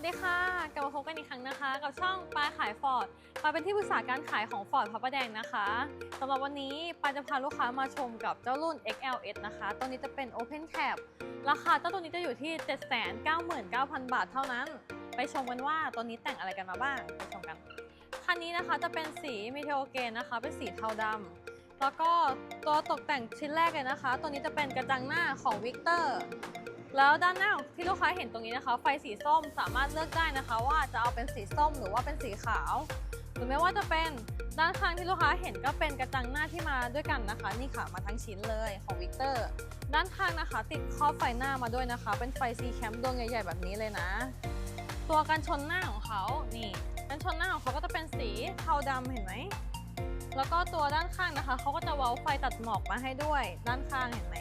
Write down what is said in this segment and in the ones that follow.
วัสดีค่ะ กลับมาพบกันอีกครั้งนะคะ กับช่องปลาขายฟอร์ดปลาเป็นที่ปรึกษาการขายของฟอร์ดพระประแดงนะคะสำหรับวันนี้ปลาจะพาลูกค้ามาชมกับเจ้ารุ่น XLS นะคะ ตัวนี้จะเป็น Open Cap ราคาเจ้าตัวนี้จะอยู่ที่ 799,000 บาทเท่านั้น ไปชมกันว่าตัวนี้แต่งอะไรกันมาบ้าง ไปชมกัน คันนี้นะคะจะเป็นสีเมิเทโอเกนนะคะ เป็นสีเทาดำแล้วก็ตัวตกแต่งชิ้นแรกเลยนะคะ ตัวนี้จะเป็นกระจังหน้าของวิกเตอร์ แล้วด้านหน้าที่ลูกค้าเห็นตรงนี้นะคะ ไฟสีส้มสามารถเลือกได้นะคะ ว่าจะเอาเป็นสีส้มหรือว่าเป็นสีขาว หรือไม่ว่าจะเป็นด้านข้างที่ลูกค้าเห็นก็เป็นกระจังหน้าที่มาด้วยกันนะคะ นี่ค่ะมาทั้งชิ้นเลยของวิกเตอร์ด้านข้างนะคะ ติดครอบไฟหน้ามาด้วยนะคะ เป็นไฟซีแคมดวงใหญ่ๆแบบนี้เลยนะ ตัวกันชนหน้าของเขานี่กันชนหน้าของเขาก็จะเป็นสีเทาดำเห็นไหมแล้วก็ตัวด้านข้างนะคะเขาก็จะเว้าไฟตัดหมอกมาให้ด้วย ด้านข้างเห็นไหม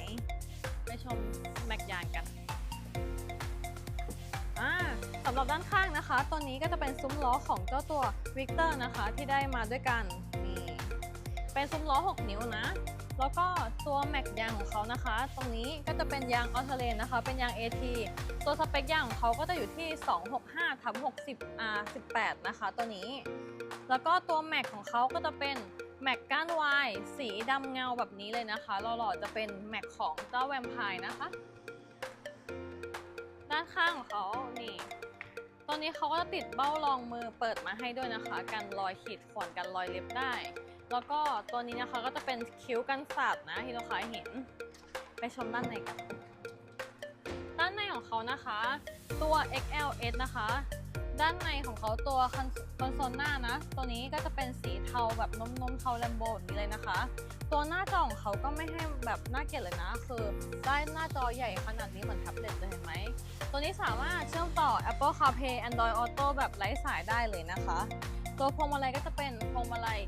ไปชมแม็กยางกันสำหรับด้านข้างนะคะ ตัวนี้ก็จะเป็นซุ้มล้อของเจ้าตัววิกเตอร์นะคะที่ได้มาด้วยกันนี่เป็นซุ้มล้อ 6 นิ้วนะ แล้วก็ตัวแม็กยางของเขานะคะ ตรงนี้ก็จะเป็นยางออเทเลนนะคะ เป็นยาง AT ตัวสเปคยางของเขาก็จะอยู่ที่ 265ทับ60 R 18 นะคะ ตัวนี้ แล้วก็ตัวแม็กของเขาก็จะเป็น แม็กก้านวายสีดำเงาแบบนี้เลยนะคะหล่อๆจะเป็นแม็กของเจ้าแวมไพร์นะคะ ด้านข้างของเขานี่ตัวนี้เขาก็จะติดเบ้ารองมือเปิดมาให้ด้วยนะคะกันรอยขีดข่วนกันรอยเล็บได้ แล้วก็ตัวนี้นะคะก็จะเป็นคิ้วกันสาดนะที่ลูกค้าเห็น ไปชมด้านในกัน ด้านในของเขานะคะ ตัว XLS นะคะ ด้านในของเขาตัวคอนโซลหน้านะ ตัวนี้ก็จะเป็นสีเทาแบบนมนมๆเทาแลมโบแบบนี้เลยนะคะ ตัวหน้าจอของเขาก็ไม่ให้แบบน่าเกลียดเลยนะ คือได้หน้าจอใหญ่ขนาดนี้เหมือนแท็บเล็ตเลยเห็นไหม ตัวนี้สามารถเชื่อมต่อ Apple CarPlay Android Auto แบบไร้สายได้เลยนะคะ ตัวพวงมาลัยก็จะเป็นพวงมาลัย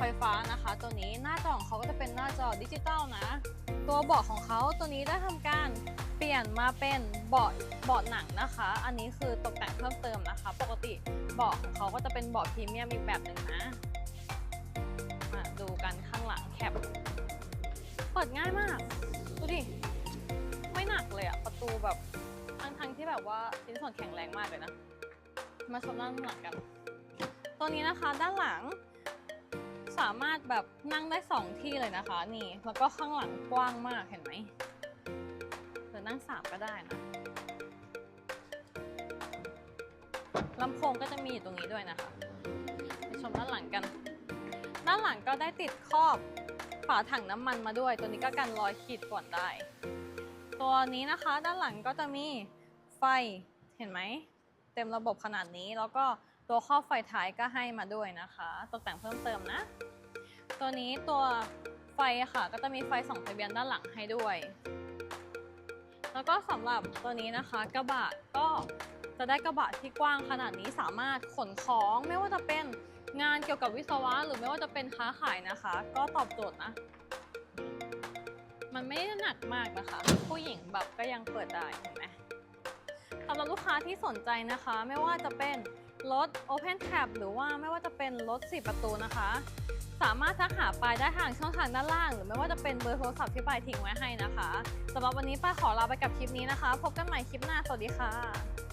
ไฟฟ้านะคะ ตัวนี้หน้าจอของเขาก็จะเป็นหน้าจอดิจิตอลนะ ตัวเบาะของเขาตัวนี้ได้ทำการเปลี่ยนมาเป็นเบาะเบาะหนังนะคะ อันนี้คือตกแต่งเพิ่มเติมนะคะ ปกติเบาะของเขาก็จะเป็นเบาะพรีเมียมอีกแบบหนึ่งนะมาดูกันข้างหลังแคปเปิดง่ายมาก ดูดิ ไม่หนักเลยอะประตูแบบทั้งทั้งๆที่แบบว่าชิ้นส่วนแข็งแรงมากเลยนะ มาชมด้านหลังกัน ตัวนี้นะคะด้านหลัง สามารถแบบนั่งได้สองที่เลยนะคะ นี่แล้วก็ข้างหลังกว้างมากเห็นไหมหรือนั่งสามก็ได้นะลำโพงก็จะมีอยู่ตรงนี้ด้วยนะคะไปชมด้านหลังกัน ด้านหลังก็ได้ติดครอบฝาถังน้ำมันมาด้วย ตัวนี้ก็กันรอยขีดข่วนได้ ตัวนี้นะคะด้านหลังก็จะมีไฟเห็นไหมเต็มระบบขนาดนี้แล้วก็ ตัวครอบไฟท้ายก็ให้มาด้วยนะคะ ตกแต่งเพิ่มเติมนะ ตัวนี้ตัวไฟค่ะ ก็จะมีไฟส่องทะเบียนด้านหลังให้ด้วย แล้วก็สำหรับตัวนี้นะคะกระบะก็จะได้กระบะที่กว้างขนาดนี้สามารถขนของไม่ว่าจะเป็นงานเกี่ยวกับวิศวะ หรือไม่ว่าจะเป็นค้าขายนะคะ ก็ตอบโจทย์นะ มันไม่ได้หนักมากนะคะ ผู้หญิงแบบก็ยังเปิดได้เห็นไหมสำหรับลูกค้าที่สนใจนะคะ ไม่ว่าจะเป็น รถ Open Tab หรือว่าไม่ว่าจะเป็นรถ 4 ประตูนะคะ สามารถทักหาปายได้ทางช่องทางด้านล่าง หรือไม่ว่าจะเป็นเบอร์โทรศัพท์ที่ปายทิ้งไว้ให้นะคะสำหรับวันนี้ปายขอลาไปกับคลิปนี้นะคะ พบกันใหม่คลิปหน้า สวัสดีค่ะ